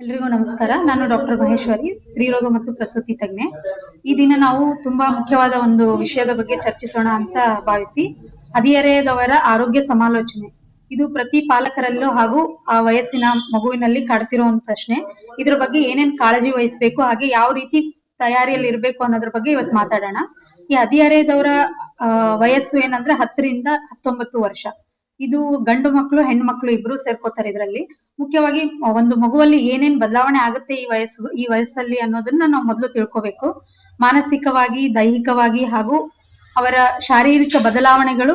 ಎಲ್ರಿಗೂ ನಮಸ್ಕಾರ. ನಾನು ಡಾಕ್ಟರ್ ಮಹೇಶ್ವರಿ ಸ್ತ್ರೀರೋಗ ಮತ್ತು ಪ್ರಸೂತಿ ತಜ್ಞೆ. ಈ ದಿನ ನಾವು ತುಂಬಾ ಮುಖ್ಯವಾದ ಒಂದು ವಿಷಯದ ಬಗ್ಗೆ ಚರ್ಚಿಸೋಣ ಅಂತ ಭಾವಿಸಿ, ಹದಿಹರೆಯದವರ ಆರೋಗ್ಯ ಸಮಾಲೋಚನೆ. ಇದು ಪ್ರತಿ ಪಾಲಕರಲ್ಲೂ ಹಾಗೂ ಆ ವಯಸ್ಸಿನ ಮಗುವಿನಲ್ಲಿ ಕಾಡ್ತಿರೋ ಒಂದು ಪ್ರಶ್ನೆ. ಇದ್ರ ಬಗ್ಗೆ ಏನೇನ್ ಕಾಳಜಿ ವಹಿಸಬೇಕು, ಹಾಗೆ ಯಾವ ರೀತಿ ತಯಾರಿಯಲ್ಲಿ ಇರಬೇಕು ಅನ್ನೋದ್ರ ಬಗ್ಗೆ ಇವತ್ತು ಮಾತಾಡೋಣ. ಈ ಹದಿಹರೆಯದವರ ವಯಸ್ಸು ಏನಂದ್ರೆ ಹತ್ತರಿಂದ ಹತ್ತೊಂಬತ್ತು ವರ್ಷ. ಇದು ಗಂಡು ಮಕ್ಕಳು ಹೆಣ್ಣು ಮಕ್ಕಳು ಇಬ್ರು ಸೇರ್ಕೋತಾರೆ ಇದರಲ್ಲಿ. ಮುಖ್ಯವಾಗಿ ಒಂದು ಮಗುವಲ್ಲಿ ಏನೇನ್ ಬದಲಾವಣೆ ಆಗುತ್ತೆ ಈ ವಯಸ್ಸು, ಈ ವಯಸ್ಸಲ್ಲಿ ಅನ್ನೋದನ್ನ ನಾವು ಮೊದಲು ತಿಳ್ಕೋಬೇಕು. ಮಾನಸಿಕವಾಗಿ, ದೈಹಿಕವಾಗಿ ಹಾಗೂ ಅವರ ಶಾರೀರಿಕ ಬದಲಾವಣೆಗಳು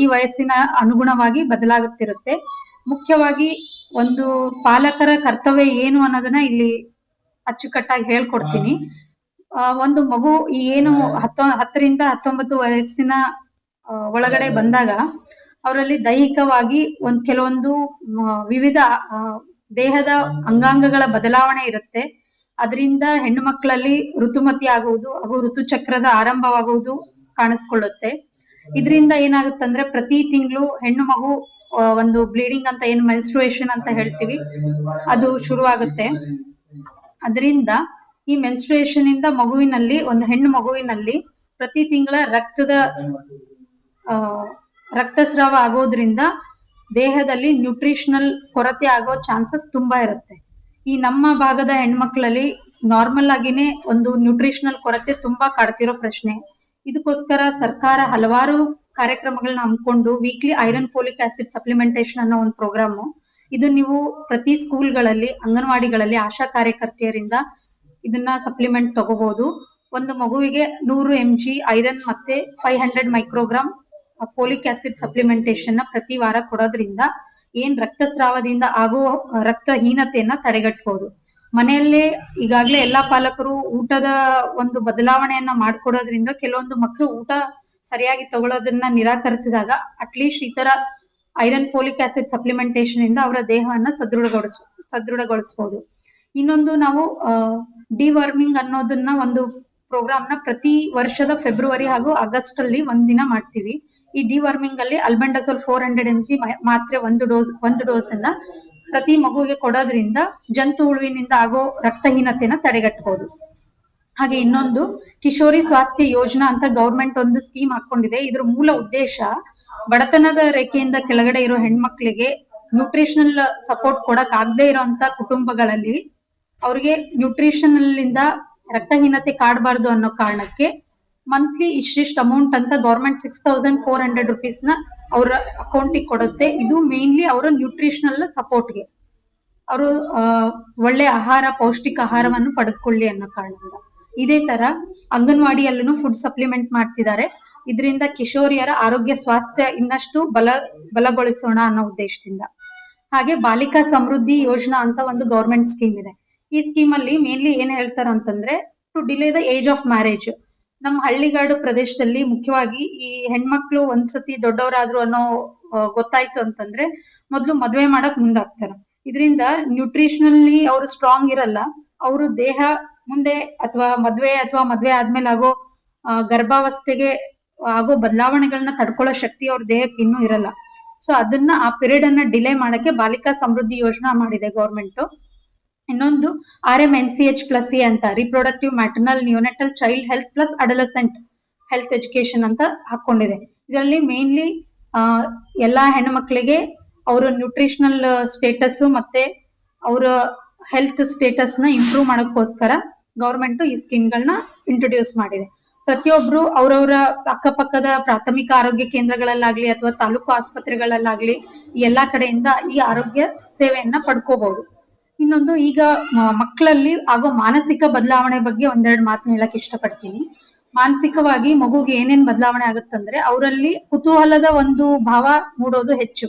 ಈ ವಯಸ್ಸಿನ ಅನುಗುಣವಾಗಿ ಬದಲಾಗುತ್ತಿರುತ್ತೆ. ಮುಖ್ಯವಾಗಿ ಒಂದು ಪಾಲಕರ ಕರ್ತವ್ಯ ಏನು ಅನ್ನೋದನ್ನ ಇಲ್ಲಿ ಅಚ್ಚುಕಟ್ಟಾಗಿ ಹೇಳ್ಕೊಡ್ತೀನಿ. ಒಂದು ಮಗು ಏನು ಹತ್ತೊ, ಹತ್ತರಿಂದ ಹತ್ತೊಂಬತ್ತು ವಯಸ್ಸಿನ ಒಳಗಡೆ ಬಂದಾಗ ಅವರಲ್ಲಿ ದೈಹಿಕವಾಗಿ ಒಂದ್ ಕೆಲವೊಂದು ವಿವಿಧ ದೇಹದ ಅಂಗಾಂಗಗಳ ಬದಲಾವಣೆ ಇರುತ್ತೆ. ಅದರಿಂದ ಹೆಣ್ಣು ಮಕ್ಕಳಲ್ಲಿ ಋತುಮತಿ ಆಗುವುದು ಹಾಗೂ ಋತುಚಕ್ರದ ಆರಂಭವಾಗುವುದು ಕಾಣಿಸ್ಕೊಳ್ಳುತ್ತೆ. ಇದರಿಂದ ಏನಾಗುತ್ತಂದ್ರೆ ಪ್ರತಿ ತಿಂಗಳು ಹೆಣ್ಣು ಮಗು ಒಂದು ಬ್ಲೀಡಿಂಗ್ ಅಂತ ಏನು ಮೆನ್ಸ್ಟ್ರುಯೇಷನ್ ಅಂತ ಹೇಳ್ತೀವಿ ಅದು ಶುರುವಾಗುತ್ತೆ. ಅದರಿಂದ ಈ ಮೆನ್ಸ್ಟ್ರುಯೇಷನ್ ಇಂದ ಮಗುವಿನಲ್ಲಿ ಒಂದು ಹೆಣ್ಣು ಮಗುವಿನಲ್ಲಿ ಪ್ರತಿ ತಿಂಗಳ ರಕ್ತದ ಆ, ರಕ್ತಸ್ರಾವ ಆಗೋದ್ರಿಂದ ದೇಹದಲ್ಲಿ ನ್ಯೂಟ್ರಿಷನಲ್ ಕೊರತೆ ಆಗೋ ಚಾನ್ಸಸ್ ತುಂಬಾ ಇರುತ್ತೆ. ಈ ನಮ್ಮ ಭಾಗದ ಹೆಣ್ಮಕ್ಳಲ್ಲಿ ನಾರ್ಮಲ್ ಆಗಿನೇ ಒಂದು ನ್ಯೂಟ್ರಿಷನಲ್ ಕೊರತೆ ತುಂಬಾ ಕಾಡ್ತಿರೋ ಪ್ರಶ್ನೆ. ಇದಕ್ಕೋಸ್ಕರ ಸರ್ಕಾರ ಹಲವಾರು ಕಾರ್ಯಕ್ರಮಗಳನ್ನ ಹಮ್ಮಿಕೊಂಡು weekly iron folic acid supplementation ಅನ್ನೋ ಒಂದು ಪ್ರೋಗ್ರಾಮು ಇದು ನೀವು ಪ್ರತಿ ಸ್ಕೂಲ್ಗಳಲ್ಲಿ ಅಂಗನವಾಡಿಗಳಲ್ಲಿ ಆಶಾ ಕಾರ್ಯಕರ್ತೆಯರಿಂದ ಇದನ್ನ ಸಪ್ಲಿಮೆಂಟ್ ತಗೋಬಹುದು ಒಂದು ಮಗುವಿಗೆ ನೂರು ಎಂ ಜಿ ಐರನ್ ಮತ್ತೆ five hundred microgram folic acid ಸಪ್ಲಿಮೆಂಟೇಶನ್ನ ಪ್ರತಿ ವಾರ ಕೊಡೋದ್ರಿಂದ ಏನ್ ರಕ್ತಸ್ರಾವದಿಂದ ಆಗೋ ರಕ್ತಹೀನತೆಯನ್ನ ತಡೆಗಟ್ಟಬಹುದು ಮನೆಯಲ್ಲೇ ಈಗಾಗಲೇ ಎಲ್ಲಾ ಪಾಲಕರು ಊಟದ ಒಂದು ಬದಲಾವಣೆಯನ್ನ ಮಾಡ್ಕೊಡೋದ್ರಿಂದ ಕೆಲವೊಂದು ಮಕ್ಕಳು ಊಟ ಸರಿಯಾಗಿ ತಗೊಳ್ಳೋದನ್ನ ನಿರಾಕರಿಸಿದಾಗ ಅಟ್ಲೀಸ್ಟ್ ಈ ತರ ಐರನ್ ಫೋಲಿಕ್ ಆಸಿಡ್ ಸಪ್ಲಿಮೆಂಟೇಶನ್ ಇಂದ ಅವರ ದೇಹವನ್ನ ಸದೃಢಗೊಳಿಸ ಸದೃಢಗೊಳಿಸಬಹುದು ಇನ್ನೊಂದು ನಾವು ಡಿವರ್ಮಿಂಗ್ ಅನ್ನೋದನ್ನ ಒಂದು ಪ್ರೋಗ್ರಾಮ್ನ ಪ್ರತಿ ವರ್ಷದ ಫೆಬ್ರವರಿ ಹಾಗೂ ಆಗಸ್ಟ್ ಅಲ್ಲಿ ಒಂದಿನ ಮಾಡ್ತೀವಿ. ಈ ಡಿವರ್ಮಿಂಗ್ ಅಲ್ಲಿ albendazole four hundred M G ಮಾತ್ರೆ ಒಂದು ಡೋಸ್ ಒಂದು ಡೋಸ್ ಅನ್ನ ಪ್ರತಿ ಮಗುವಿಗೆ ಕೊಡೋದ್ರಿಂದ ಜಂತು ಹುಳುವಿನಿಂದ ಆಗೋ ರಕ್ತಹೀನತೆನ ತಡೆಗಟ್ಟಬಹುದು ಹಾಗೆ ಇನ್ನೊಂದು ಕಿಶೋರಿ ಸ್ವಾಸ್ಥ್ಯ ಯೋಜನಾ ಅಂತ ಗೌರ್ಮೆಂಟ್ ಒಂದು ಸ್ಕೀಮ್ ಹಾಕೊಂಡಿದೆ ಇದ್ರ ಮೂಲ ಉದ್ದೇಶ ಬಡತನದ ರೇಖೆಯಿಂದ ಕೆಳಗಡೆ ಇರೋ ಹೆಣ್ಮಕ್ಳಿಗೆ ನ್ಯೂಟ್ರಿಷನಲ್ ಸಪೋರ್ಟ್ ಕೊಡಕ್ ಆಗದೆ ಇರೋಂತ ಕುಟುಂಬಗಳಲ್ಲಿ ಅವ್ರಿಗೆ ನ್ಯೂಟ್ರಿಷನ್ ಇಂದ ರಕ್ತಹೀನತೆ ಕಾಡಬಾರ್ದು ಅನ್ನೋ ಕಾರಣಕ್ಕೆ ಮಂತ್ಲಿ ಇಷ್ಟಿಷ್ಟು ಅಮೌಂಟ್ ಅಂತ government six thousand four hundred ರುಪೀಸ್ನ ಅವ್ರ ಅಕೌಂಟಿಗೆ ಕೊಡುತ್ತೆ. ಇದು ಮೇನ್ಲಿ ಅವರ ನ್ಯೂಟ್ರಿಷನಲ್ ಸಪೋರ್ಟ್ಗೆ ಅವರು ಒಳ್ಳೆ ಆಹಾರ, ಪೌಷ್ಟಿಕ ಆಹಾರವನ್ನು ಪಡೆದುಕೊಳ್ಳಿ ಅನ್ನೋ ಕಾರಣದಿಂದ. ಇದೇ ತರ ಅಂಗನವಾಡಿಯಲ್ಲೂ ಫುಡ್ ಸಪ್ಲಿಮೆಂಟ್ ಮಾಡ್ತಿದ್ದಾರೆ. ಇದರಿಂದ ಕಿಶೋರಿಯರ ಆರೋಗ್ಯ, ಸ್ವಾಸ್ಥ್ಯ ಇನ್ನಷ್ಟು ಬಲ, ಬಲಗೊಳಿಸೋಣ ಅನ್ನೋ ಉದ್ದೇಶದಿಂದ. ಹಾಗೆ ಬಾಲಿಕಾ ಸಮೃದ್ಧಿ ಯೋಜನಾ ಅಂತ ಒಂದು ಗೌರ್ಮೆಂಟ್ ಸ್ಕೀಮ್ ಇದೆ. ಈ ಸ್ಕೀಮ್ ಅಲ್ಲಿ ಮೇನ್ಲಿ ಏನ್ ಹೇಳ್ತಾರ ಅಂತಂದ್ರೆ to delay the age of marriage ನಮ್ಮ ಹಳ್ಳಿಗಾಡು ಪ್ರದೇಶದಲ್ಲಿ ಮುಖ್ಯವಾಗಿ ಈ ಹೆಣ್ಮಕ್ಳು ಒಂದ್ಸತಿ ದೊಡ್ಡವರಾದ್ರು ಅನ್ನೋ ಗೊತ್ತಾಯ್ತು ಅಂತಂದ್ರೆ, ಮೊದ್ಲು ಮದ್ವೆ ಮಾಡಕ್ ಮುಂದಾಗ್ತಾರ. ಇದರಿಂದ ನ್ಯೂಟ್ರಿಷನಲ್ಲಿ ಅವರು ಸ್ಟ್ರಾಂಗ್ ಇರಲ್ಲ, ಅವರು ದೇಹ ಮುಂದೆ ಅಥವಾ ಮದ್ವೆ ಅಥವಾ ಮದ್ವೆ ಆದ್ಮೇಲೆ ಆಗೋ ಗರ್ಭಾವಸ್ಥೆಗೆ ಆಗೋ ಬದಲಾವಣೆಗಳನ್ನ ತಡ್ಕೊಳ್ಳೋ ಶಕ್ತಿ ಅವ್ರ ದೇಹಕ್ಕೆ ಇನ್ನೂ ಇರಲ್ಲ. ಸೊ ಅದನ್ನ ಆ ಪಿರಿಯಡ್ ಅನ್ನ ಡಿಲೇ ಮಾಡಕ್ಕೆ ಬಾಲಿಕಾ ಸಮೃದ್ಧಿ ಯೋಜನಾ ಮಾಡಿದೆ ಗೌರ್ಮೆಂಟ್ ಇನ್ನೊಂದು R M N C H plus C ಅಂತ reproductive maternal neonatal child health plus adolescent health education ಅಂತ ಹಾಕೊಂಡಿದೆ. ಇದರಲ್ಲಿ ಮೇನ್ಲಿ ಎಲ್ಲಾ ಹೆಣ್ಣು ಮಕ್ಕಳಿಗೆ ಅವರ ನ್ಯೂಟ್ರಿಷನಲ್ ಸ್ಟೇಟಸ್ ಮತ್ತೆ ಅವರ ಹೆಲ್ತ್ ಸ್ಟೇಟಸ್ನ ಇಂಪ್ರೂವ್ ಮಾಡೋಕ್ಕೋಸ್ಕರ ಗೌರ್ಮೆಂಟ್ ಈ ಸ್ಕೀಮ್ಗಳನ್ನ ಇಂಟ್ರೊಡ್ಯೂಸ್ ಮಾಡಿದೆ. ಪ್ರತಿಯೊಬ್ರು ಅವರವರ ಅಕ್ಕಪಕ್ಕದ ಪ್ರಾಥಮಿಕ ಆರೋಗ್ಯ ಕೇಂದ್ರಗಳಲ್ಲಾಗ್ಲಿ ಅಥವಾ ತಾಲೂಕು ಆಸ್ಪತ್ರೆಗಳಲ್ಲಾಗ್ಲಿ ಎಲ್ಲಾ ಕಡೆಯಿಂದ ಈ ಆರೋಗ್ಯ ಸೇವೆಯನ್ನ ಪಡ್ಕೋಬಹುದು. ಇನ್ನೊಂದು ಈಗ ಮಕ್ಕಳಲ್ಲಿ ಆಗೋ ಮಾನಸಿಕ ಬದಲಾವಣೆ ಬಗ್ಗೆ ಒಂದೆರಡು ಮಾತನ್ನ ಹೇಳಕ್ ಇಷ್ಟಪಡ್ತೀನಿ. ಮಾನಸಿಕವಾಗಿ ಮಗುಗೆ ಏನೇನ್ ಬದಲಾವಣೆ ಆಗುತ್ತಂದ್ರೆ, ಅವರಲ್ಲಿ ಕುತೂಹಲದ ಒಂದು ಭಾವ ಮೂಡೋದು ಹೆಚ್ಚು.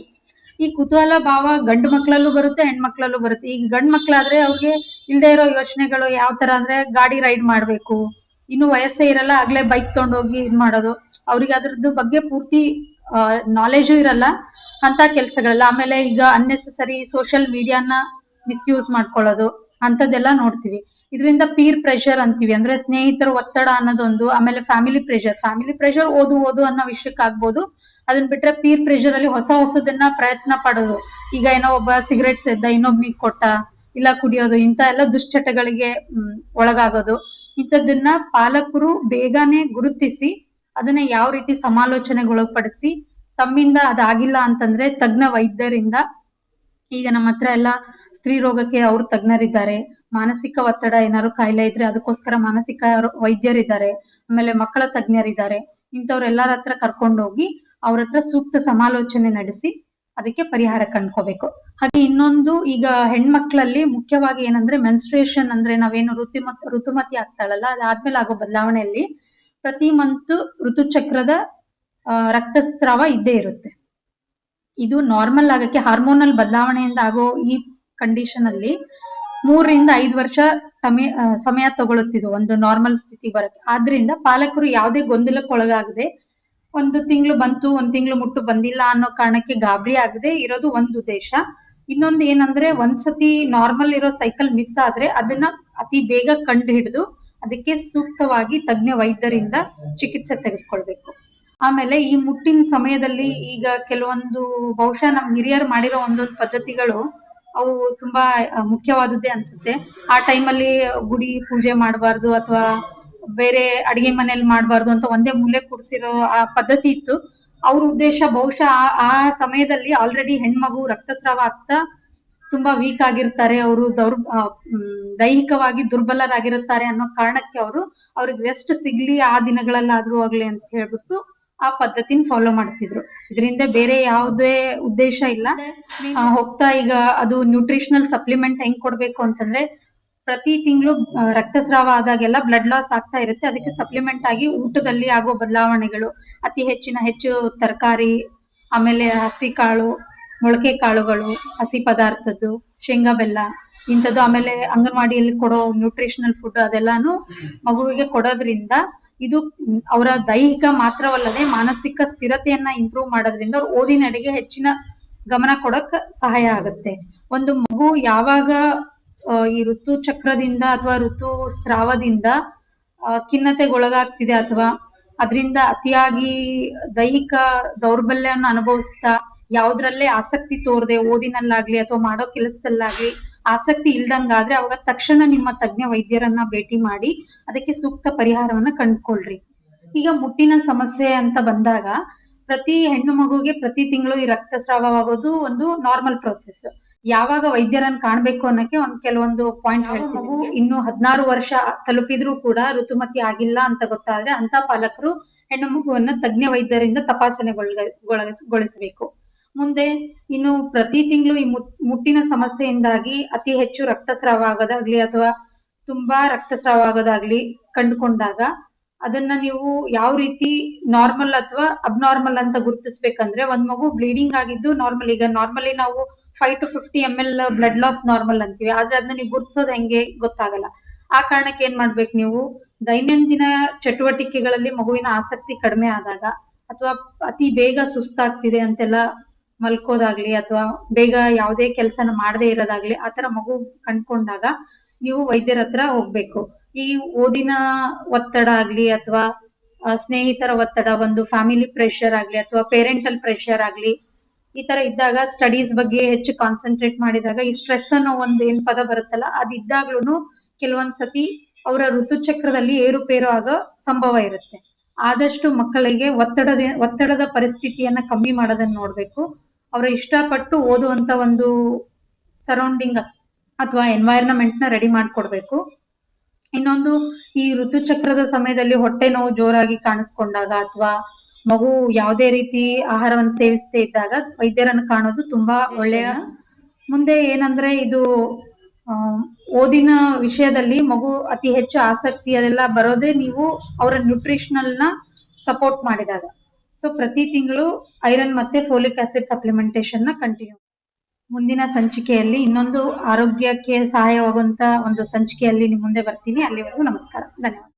ಈ ಕುತೂಹಲ ಭಾವ ಗಂಡು ಮಕ್ಕಳಲ್ಲೂ ಬರುತ್ತೆ ಹೆಣ್ಮಕ್ಳಲ್ಲೂ ಬರುತ್ತೆ. ಈಗ ಗಂಡ್ ಮಕ್ಕಳಾದ್ರೆ ಅವ್ರಿಗೆ ಇಲ್ದೇ ಇರೋ ಯೋಚನೆಗಳು ಯಾವ ತರ ಅಂದ್ರೆ, ಗಾಡಿ ರೈಡ್ ಮಾಡ್ಬೇಕು, ಇನ್ನು ವಯಸ್ಸೇ ಇರಲ್ಲ, ಆಗ್ಲೇ ಬೈಕ್ ತಗೊಂಡೋಗಿ ಇದ್ ಮಾಡೋದು. ಅವ್ರಿಗೆ ಅದ್ರದ್ದು ಬಗ್ಗೆ ಪೂರ್ತಿ ನಾಲೆಜು ಇರಲ್ಲ ಅಂತ ಕೆಲ್ಸಗಳೆಲ್ಲ. ಆಮೇಲೆ ಈಗ ಅನ್ನೆಸೆಸರಿ ಸೋಷಿಯಲ್ ಮೀಡಿಯಾನ ಮಿಸ್ಯೂಸ್ ಮಾಡ್ಕೊಳ್ಳೋದು ಅಂತದೆಲ್ಲ ನೋಡ್ತೀವಿ. ಇದರಿಂದ ಪೀರ್ ಪ್ರೆಷರ್ ಅಂತೀವಿ. ಅಂದ್ರೆ ಸ್ನೇಹಿತರ ಒತ್ತಡ ಅನ್ನೋದೊಂದು, ಆಮೇಲೆ ಫ್ಯಾಮಿಲಿ ಪ್ರೆಷರ್ ಫ್ಯಾಮಿಲಿ ಪ್ರೆಷರ್ ಓದು ಓದು ಅನ್ನೋ ವಿಷಯಕ್ಕೆ ಆಗ್ಬೋದು. ಅದನ್ನ ಬಿಟ್ರೆ ಪೀರ್ ಪ್ರೆಷರ್ ಅಲ್ಲಿ ಹೊಸ ಹೊಸದನ್ನ ಪ್ರಯತ್ನ ಪಡೋದು. ಈಗ ಏನೋ ಒಬ್ಬ ಸಿಗರೇಟ್ ಸೇದ್ದ ಇನ್ನೊಬ್ನಿಗೆ ಕೊಟ್ಟ, ಇಲ್ಲ ಕುಡಿಯೋದು ಇಂತ ಎಲ್ಲ ದುಶ್ಚಟಗಳಿಗೆ ಒಳಗಾಗೋದು. ಇಂಥದ್ದನ್ನ ಪಾಲಕರು ಬೇಗನೆ ಗುರುತಿಸಿ, ಅದನ್ನ ಯಾವ ರೀತಿ ಸಮಾಲೋಚನೆಗೆ ಒಳಪಡಿಸಿ, ತಮ್ಮಿಂದ ಅದಾಗಿಲ್ಲ ಅಂತಂದ್ರೆ ತಜ್ಞ ವೈದ್ಯರಿಂದ ಈಗ ನಮ್ಮ ಹತ್ರ ಎಲ್ಲ ಸ್ತ್ರೀ ರೋಗಕ್ಕೆ ಅವ್ರು ತಜ್ಞರಿದ್ದಾರೆ. ಮಾನಸಿಕ ಒತ್ತಡ ಏನಾದ್ರು ಕಾಯಿಲೆ ಇದ್ರೆ ಅದಕ್ಕೋಸ್ಕರ ಮಾನಸಿಕ ವೈದ್ಯರಿದ್ದಾರೆ. ಆಮೇಲೆ ಮಕ್ಕಳ ತಜ್ಞರಿದ್ದಾರೆ. ಇಂಥವ್ರೆಲ್ಲರ ಹತ್ರ ಕರ್ಕೊಂಡೋಗಿ ಅವ್ರ ಹತ್ರ ಸೂಕ್ತ ಸಮಾಲೋಚನೆ ನಡೆಸಿ ಅದಕ್ಕೆ ಪರಿಹಾರ ಕಂಡ್ಕೋಬೇಕು. ಹಾಗೆ ಇನ್ನೊಂದು, ಈಗ ಹೆಣ್ಮಕ್ಳಲ್ಲಿ ಮುಖ್ಯವಾಗಿ ಏನಂದ್ರೆ ಮೆನ್ಸ್ಟ್ರೇಷನ್ ಅಂದ್ರೆ ನಾವೇನು ಋತುಮತ್ ಋತುಮತಿ ಆಗ್ತಾಳಲ್ಲ, ಅದಾದ್ಮೇಲೆ ಆಗೋ ಬದಲಾವಣೆಯಲ್ಲಿ ಪ್ರತಿ ಮಂತ್ ಋತುಚಕ್ರದ ರಕ್ತಸ್ರಾವ ಇದ್ದೇ ಇರುತ್ತೆ. ಇದು ನಾರ್ಮಲ್ ಆಗಕ್ಕೆ ಹಾರ್ಮೋನಲ್ ಬದಲಾವಣೆಯಿಂದ ಆಗೋ ಈ ಕಂಡೀಷನ್ ಅಲ್ಲಿ ಮೂರರಿಂದ ಐದು ವರ್ಷ ಸಮಯ ತಗೊಳುತ್ತಿದ್ದು ಒಂದು ನಾರ್ಮಲ್ ಸ್ಥಿತಿ ಬರಕ್ಕೆ. ಆದ್ರಿಂದ ಪಾಲಕರು ಯಾವುದೇ ಗೊಂದಲಕ್ಕೆ ಒಳಗಾಗದೆ ಒಂದು ತಿಂಗಳು ಬಂತು, ಒಂದ್ ತಿಂಗಳು ಮುಟ್ಟು ಬಂದಿಲ್ಲ ಅನ್ನೋ ಕಾರಣಕ್ಕೆ ಗಾಬರಿ ಆಗದೆ ಇರೋದು ಒಂದು ಉದ್ದೇಶ. ಇನ್ನೊಂದು ಏನಂದ್ರೆ, ಒಂದ್ಸತಿ ನಾರ್ಮಲ್ ಇರೋ ಸೈಕಲ್ ಮಿಸ್ ಆದ್ರೆ ಅದನ್ನ ಅತಿ ಬೇಗ ಕಂಡು ಹಿಡಿದು ಅದಕ್ಕೆ ಸೂಕ್ತವಾಗಿ ತಜ್ಞ ವೈದ್ಯರಿಂದ ಚಿಕಿತ್ಸೆ ತೆಗೆದುಕೊಳ್ಬೇಕು. ಆಮೇಲೆ ಈ ಮುಟ್ಟಿನ ಸಮಯದಲ್ಲಿ ಈಗ ಕೆಲವೊಂದು ಬಹುಶಃ ನಮ್ ಹಿರಿಯರು ಮಾಡಿರೋ ಒಂದೊಂದು ಪದ್ಧತಿಗಳು ಅವು ತುಂಬಾ ಮುಖ್ಯವಾದದ್ದೇ ಅನ್ಸುತ್ತೆ. ಆ ಟೈಮಲ್ಲಿ ಗುಡಿ ಪೂಜೆ ಮಾಡಬಾರ್ದು ಅಥವಾ ಬೇರೆ ಅಡಿಗೆ ಮನೇಲಿ ಮಾಡಬಾರ್ದು ಅಂತ ಒಂದೇ ಮೂಲೆ ಕೂಡ್ಸಿರೋ, ಆ, ಪದ್ಧತಿ ಇತ್ತು. ಅವ್ರ ಉದ್ದೇಶ ಬಹುಶಃ ಆ ಸಮಯದಲ್ಲಿ ಆಲ್ರೆಡಿ ಹೆಣ್ಮಗು ರಕ್ತಸ್ರಾವ ಆಗ್ತಾ ತುಂಬಾ ವೀಕ್ ಆಗಿರ್ತಾರೆ. ಅವರು ದೌರ್ ದೈಹಿಕವಾಗಿ ದುರ್ಬಲರಾಗಿರುತ್ತಾರೆ ಅನ್ನೋ ಕಾರಣಕ್ಕೆ ಅವರು ಅವ್ರಿಗೆ ರೆಸ್ಟ್ ಸಿಗ್ಲಿ ಆ ದಿನಗಳಲ್ಲಾದ್ರೂ ಆಗ್ಲಿ ಅಂತ ಹೇಳ್ಬಿಟ್ಟು ಆ ಪದ್ಧತಿನ ಫಾಲೋ ಮಾಡ್ತಿದ್ರು. ಇದರಿಂದ ಬೇರೆ ಯಾವುದೇ ಉದ್ದೇಶ ಇಲ್ಲ. ಹೋಗ್ತಾ ಈಗ ಅದು ನ್ಯೂಟ್ರಿಷನಲ್ ಸಪ್ಲಿಮೆಂಟ್ ಹೆಂಗ್ ಕೊಡ್ಬೇಕು ಅಂತಂದ್ರೆ ಪ್ರತಿ ತಿಂಗಳು ರಕ್ತಸ್ರಾವ ಆದಾಗೆಲ್ಲ ಬ್ಲಡ್ ಲಾಸ್ ಆಗ್ತಾ ಇರುತ್ತೆ. ಅದಕ್ಕೆ ಸಪ್ಲಿಮೆಂಟ್ ಆಗಿ ಊಟದಲ್ಲಿ ಆಗೋ ಬದಲಾವಣೆಗಳು. ಅತಿ ಹೆಚ್ಚಿನ ಹೆಚ್ಚು ತರಕಾರಿ ಆಮೇಲೆ ಹಸಿ ಕಾಳು ಮೊಳಕೆ ಕಾಳುಗಳು ಹಸಿ ಪದಾರ್ಥದ್ದು ಶೇಂಗಾ ಬೆಲ್ಲ ಇಂಥದ್ದು ಆಮೇಲೆ ಅಂಗನವಾಡಿಯಲ್ಲಿ ಕೊಡೋ ನ್ಯೂಟ್ರಿಷನಲ್ ಫುಡ್ ಅದೆಲ್ಲಾನು ಮಗುವಿಗೆ ಕೊಡೋದ್ರಿಂದ ಇದು ಅವರ ದೈಹಿಕ ಮಾತ್ರವಲ್ಲದೆ ಮಾನಸಿಕ ಸ್ಥಿರತೆಯನ್ನ ಇಂಪ್ರೂವ್ ಮಾಡೋದ್ರಿಂದ ಅವ್ರ ಓದಿನೆಡೆಗೆ ಹೆಚ್ಚಿನ ಗಮನ ಕೊಡಕ್ ಸಹಾಯ ಆಗುತ್ತೆ. ಒಂದು ಮಗು ಯಾವಾಗ ಈ ಋತು ಚಕ್ರದಿಂದ ಅಥವಾ ಋತು ಸ್ರಾವದಿಂದ ಖಿನ್ನತೆಗೊಳಗಾಗ್ತಿದೆ ಅಥವಾ ಅದರಿಂದ ಅತಿಯಾಗಿ ದೈಹಿಕ ದೌರ್ಬಲ್ಯವನ್ನು ಅನುಭವಿಸ್ತಾ, ಯಾವ್ದ್ರಲ್ಲೇ ಆಸಕ್ತಿ ತೋರದೆ ಓದಿನಲ್ಲಾಗ್ಲಿ ಅಥವಾ ಮಾಡೋ ಕೆಲಸದಲ್ಲಾಗ್ಲಿ ಆಸಕ್ತಿ ಇಲ್ದಂಗಾದ್ರೆ ಅವಾಗ ತಕ್ಷಣ ನಿಮ್ಮ ತಜ್ಞ ವೈದ್ಯರನ್ನ ಭೇಟಿ ಮಾಡಿ ಅದಕ್ಕೆ ಸೂಕ್ತ ಪರಿಹಾರವನ್ನ ಕಂಡುಕೊಳ್ರಿ. ಈಗ ಮುಟ್ಟಿನ ಸಮಸ್ಯೆ ಅಂತ ಬಂದಾಗ ಪ್ರತಿ ಹೆಣ್ಣು ಮಗುಗೆ ಪ್ರತಿ ತಿಂಗಳು ಈ ರಕ್ತಸ್ರಾವವಾಗೋದು ಒಂದು ನಾರ್ಮಲ್ ಪ್ರೊಸೆಸ್ ಯಾವಾಗ ವೈದ್ಯರನ್ನ ಕಾಣ್ಬೇಕು ಅನ್ನೋಕೆ ಒಂದ್ ಕೆಲವೊಂದು ಪಾಯಿಂಟ್ ಮಗು ಇನ್ನು ಹದಿನಾರು ವರ್ಷ ತಲುಪಿದ್ರು ಕೂಡ ಋತುಮತಿ ಆಗಿಲ್ಲ ಅಂತ ಗೊತ್ತಾದ್ರೆ ಅಂತ ಪಾಲಕರು ಹೆಣ್ಣು ಮಗುವನ್ನ ತಜ್ಞ ವೈದ್ಯರಿಂದ ತಪಾಸಣೆಗೊಳಗೊಳಿಸಬೇಕು ಮುಂದೆ ಇನ್ನು ಪ್ರತಿ ತಿಂಗಳು ಈ ಮುಟ್ಟಿನ ಸಮಸ್ಯೆಯಿಂದಾಗಿ ಅತಿ ಹೆಚ್ಚು ರಕ್ತಸ್ರಾವ ಆಗೋದಾಗ್ಲಿ ಅಥವಾ ತುಂಬಾ ರಕ್ತಸ್ರಾವ ಆಗೋದಾಗ್ಲಿ ಕಂಡುಕೊಂಡಾಗ ಅದನ್ನ ನೀವು ಯಾವ ರೀತಿ ನಾರ್ಮಲ್ ಅಥವಾ ಅಬ್ನಾರ್ಮಲ್ ಅಂತ ಗುರುತಿಸ್ಬೇಕಂದ್ರೆ ಒಂದ್ ಮಗು ಬ್ಲೀಡಿಂಗ್ ಆಗಿದ್ದು ನಾರ್ಮಲ್, ಈಗ ನಾರ್ಮಲಿ ನಾವು five to fifty M L blood loss normal ಅಂತೀವಿ, ಆದ್ರೆ ಅದನ್ನ ನೀವು ಗುರುತಿಸೋದು ಹೆಂಗೆ ಗೊತ್ತಾಗಲ್ಲ. ಆ ಕಾರಣಕ್ಕೆ ಏನ್ ಮಾಡ್ಬೇಕು ನೀವು, ದೈನಂದಿನ ಚಟುವಟಿಕೆಗಳಲ್ಲಿ ಮಗುವಿನ ಆಸಕ್ತಿ ಕಡಿಮೆ ಆದಾಗ ಅಥವಾ ಅತಿ ಬೇಗ ಸುಸ್ತಾಗ್ತಿದೆ ಅಂತೆಲ್ಲ ಮಲ್ಕೋದಾಗ್ಲಿ ಅಥವಾ ಬೇಗ ಯಾವುದೇ ಕೆಲಸನ ಮಾಡದೇ ಇರೋದಾಗ್ಲಿ ಆತರ ಮಗು ಕಂಡ್ಕೊಂಡಾಗ ನೀವು ವೈದ್ಯರ ಹತ್ರ ಹೋಗ್ಬೇಕು. ಈ ಓದಿನ ಒತ್ತಡ ಆಗ್ಲಿ ಅಥವಾ ಸ್ನೇಹಿತರ ಒತ್ತಡ, ಒಂದು ಫ್ಯಾಮಿಲಿ ಪ್ರೆಷರ್ ಆಗ್ಲಿ ಅಥವಾ ಪೇರೆಂಟಲ್ ಪ್ರೆಷರ್ ಆಗ್ಲಿ, ಈ ತರ ಇದ್ದಾಗ ಸ್ಟಡೀಸ್ ಬಗ್ಗೆ ಹೆಚ್ಚು ಕಾನ್ಸಂಟ್ರೇಟ್ ಮಾಡಿದಾಗ ಈ ಸ್ಟ್ರೆಸ್ ಅನ್ನೋ ಒಂದು ಏನ್ ಪದ ಬರುತ್ತಲ್ಲ ಅದಿದ್ದಾಗ್ಲೂ ಕೆಲವೊಂದ್ ಸತಿ ಅವರ ಋತುಚಕ್ರದಲ್ಲಿ ಏರುಪೇರು ಆಗೋ ಸಂಭವ ಇರುತ್ತೆ. ಆದಷ್ಟು ಮಕ್ಕಳಿಗೆ ಒತ್ತಡದ ಒತ್ತಡದ ಪರಿಸ್ಥಿತಿಯನ್ನ ಕಮ್ಮಿ ಮಾಡೋದನ್ನ ನೋಡ್ಬೇಕು. ಅವರ ಇಷ್ಟಪಟ್ಟು ಓದುವಂತ ಒಂದು ಸರೌಂಡಿಂಗ್ ಅಥವಾ ಎನ್ವೈರನ್ಮೆಂಟ್ನ ರೆಡಿ ಮಾಡ್ಕೊಡ್ಬೇಕು. ಇನ್ನೊಂದು ಈ ಋತುಚಕ್ರದ ಸಮಯದಲ್ಲಿ ಹೊಟ್ಟೆ ನೋವು ಜೋರಾಗಿ ಕಾಣಿಸ್ಕೊಂಡಾಗ ಅಥವಾ ಮಗು ಯಾವುದೇ ರೀತಿ ಆಹಾರವನ್ನು ಸೇವಿಸದೇ ಇದ್ದಾಗ ವೈದ್ಯರನ್ನು ಕಾಣೋದು ತುಂಬಾ ಒಳ್ಳೆಯ ಮುಂದೆ ಏನಂದ್ರೆ ಇದು ಓದಿನ ವಿಷಯದಲ್ಲಿ ಮಗು ಅತಿ ಹೆಚ್ಚು ಆಸಕ್ತಿ ಅದೆಲ್ಲ ಬರೋದೇ ನೀವು ಅವರ ನ್ಯೂಟ್ರಿಷನಲ್ನ ಸಪೋರ್ಟ್ ಮಾಡಿದಾಗ. ಸೊ ಪ್ರತಿ ತಿಂಗಳು ಐರನ್ ಮತ್ತೆ ಫೋಲಿಕ್ ಆಸಿಡ್ ಸಪ್ಲಿಮೆಂಟೇಶನ್ನ ಕಂಟಿನ್ಯೂ ಮುಂದಿನ ಸಂಚಿಕೆಯಲ್ಲಿ ಇನ್ನೊಂದು ಆರೋಗ್ಯಕ್ಕೆ ಸಹಾಯವಾಗುವಂತ ಒಂದು ಸಂಚಿಕೆಯಲ್ಲಿ ನಿಮ್ಮ ಮುಂದೆ ಬರ್ತೀನಿ. ಅಲ್ಲಿವರೆಗೂ ನಮಸ್ಕಾರ. ಧನ್ಯವಾದ.